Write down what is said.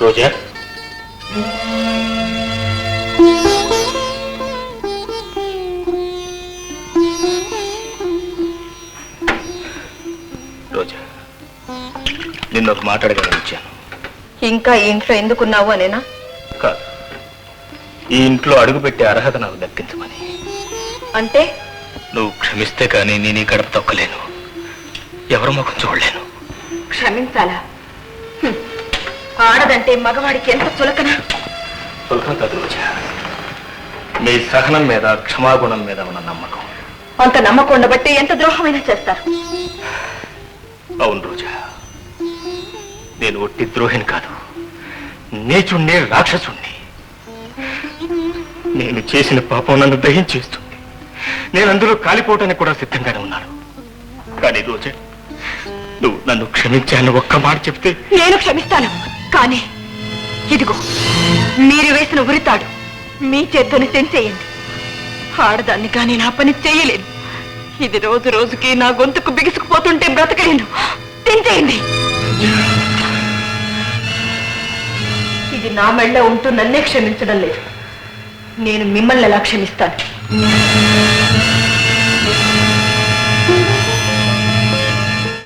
రోజా? రోజా నిన్న ఒక మాట అడగాలని వచ్చాను. ఇంకా ఈ ఇంట్లో ఎందుకున్నావు అనేనా? కాదు. ఈ ఇంట్లో అడుగుపెట్టే అర్హత నాకు దక్కించమని. అంటే? నువ్వు క్షమిస్తే కానీ నేను ఈ గడప తొక్కలేను. ఎవరి ముఖం చూడలేను. క్షమించాలా. ఆడదంటే మగవాడికి ఎంత చులకన? సులభం కాదు రోజా. మీ సహనం మీద క్షమాగుణం మీద ఉన్న నమ్మకం. అంత నమ్మకం ఉండబట్టి ఎంత ద్రోహమైనా చేస్తారు. అవును రోజా. నేను ఒట్టి ద్రోహిని కాదు. నీచుణ్ణి రాక్షసుణ్ణి. నేను చేసిన పాపం నన్ను దహించేస్తుంది నేను అందులో కాలిపోవటానికి కూడా సిద్ధంగానే ఉన్నాను. కానీ రోజా నువ్వు నన్ను క్షమించాలని ఒక్క మాట చెప్తే నేను క్షమిస్తాను కానీ ఇదిగో మీరు వేసిన ఉరితాడు మీ చేత్తోనే తెంచేయండి. ఆడదాన్ని కానీ నా పని చేయలేను. ఇది రోజు రోజుకి నా గొంతుకు బిగుసుకుపోతుంటే బ్రతకలేను. తెంచేయండి. ఇది నా మెళ్ళ ఉంటూ నన్నే క్షమించడం లేదు. నేను మిమ్మల్ని ఎలా క్షమిస్తాను?